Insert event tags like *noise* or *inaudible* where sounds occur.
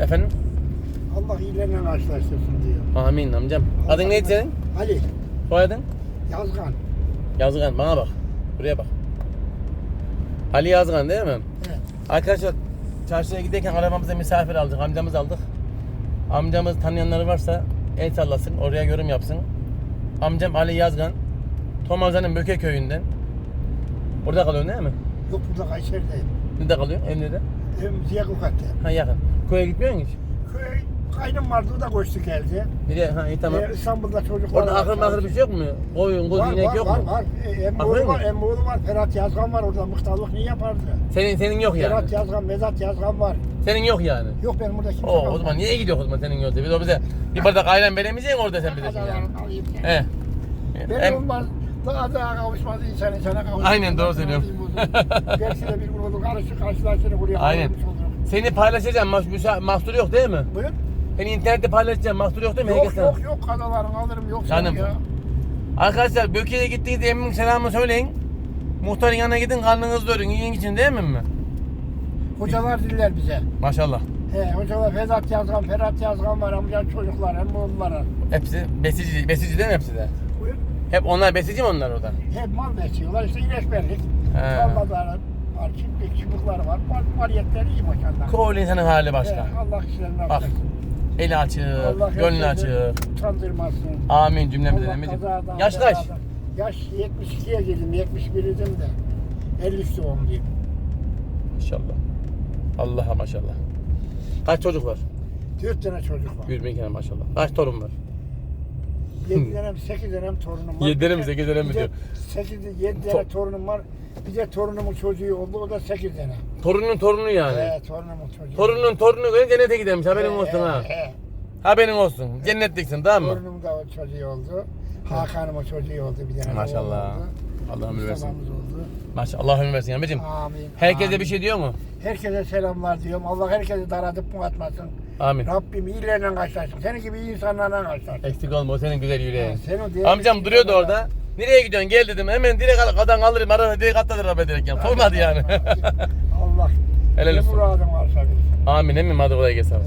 Efendim? Allah iyilerine karşılaştırsın diyor. Amin amcam. Adın neydi senin? Ali, Soyadın? Yazgan. Yazgan bana bak. Buraya bak. Ali Yazgan değil mi? Evet. Arkadaşlar çarşıya giderken arabamıza misafir aldık. Amcamız aldık. Amcamız tanıyanları varsa el sallasın. Oraya yorum yapsın. Amcam Ali Yazgan. Tomazan'ın Böke köyünden. Burada kalıyorsun değil mi? Yok burada Kayseri'deyim. Nerede kalıyorsun? Ev nerede? Hem Ziyakukat'ta. Ha yakın. Köye gitmiyor musun hiç? Köy kaynım vardı o da koştu geldi. Nereye? Ha iyi tamam. Ee, İstanbul'da çocuklar Orada var. ahır mahır bir şey yok mu? Koyun, koz, Var inek var yok var mu? var. Ee, Emmoğlu var? Emmoğlu var. Ferhat Yazgan var orada muhtarlık niye yapardı? Senin senin yok yani. Ferhat Yazgan, Vedat Yazgan var. Senin yok yani. Yok benim burada kimse Oo, o kalmadı. zaman niye gidiyor o zaman senin yolda? Biz o bize bir bardak ayran veremeyeceksin orada sen bize şimdi. He. Ben Hem- olmaz. Daha kavuşmaz insan insana kavuşmaz. Aynen, doğru söylüyorum. Gerçi de bir grubu karşı karşılaştığını buraya Aynen. koymuş. Seni paylaşacağım. Mas müsa- mahsur yok değil mi? Buyur. Seni internette paylaşacağım. Mahsur yok değil mi? Yok Herkes yok sana- yok kadalarını alırım yok Canım. ya. Arkadaşlar Böke'ye gittiğinizde emmin selamı söyleyin. Muhtarın yanına gidin karnınızı doyurun. Yiyin için değil mi? Hocalar diller bize. Maşallah. He, hocalar Vedat Yazgan, Ferhat Yazgan var amca çocuklar hem oğulları. Hepsi besici, besici değil mi hepsi de? Hep onlar besici mi onlar orada? Hep mal besliyorlar işte ileşberlik. He. Tarlaları var, çiftlik, çubukları var. Mal, maliyetleri iyi maşallah. Koğul insanın hali başka. He, Allah işlerini Bak. affetsin. Eli açık, Allah gönlü açık. Utandırmasın. Amin cümlemize kazadan, Yaş kaç? Yaş 72'ye girdim, 71 idim de. 53 doğumluyum. Maşallah. Allah'a maşallah. Kaç çocuk var? 4 tane çocuk var. Bir bin kere maşallah. Kaç torun var? 7 tane, 8 tane torunum var. Yedi tane mi, Bir de- sekiz tane mi diyor? 8, 7 tane To- torunum var. Bir de torunumun çocuğu oldu, o da 8 tane. Torunun torunu yani. He, torunumun çocuğu. Torunun torunu göre cennete gidermiş haberin olsun ha. he. Haberin olsun. Cennetliksin tamam mı? Torunum da o çocuğu oldu. Hakan'ımın çocuğu oldu bir tane. Maşallah. oldu. Allah ömür versin. Oldu. Maşallah Allah ömür versin Emre'cim. Amin. Herkese bir şey diyor mu? Herkese selamlar diyorum. Allah herkesi daradıp mu atmasın. Amin. Rabbim iyilerle karşılaşsın. Senin gibi insanlarla karşılaşsın. Eksik olma o senin güzel yüreğin. Senin Amcam duruyordu orada. Nereye gidiyorsun gel dedim. Hemen direkt al- kadın alırım arada direkt atladı araba direkt yani. Sormadı yani. *laughs* Allah Helal olsun. muradın varsa bilsin. Amin emmim hadi kolay gelsin. Ee,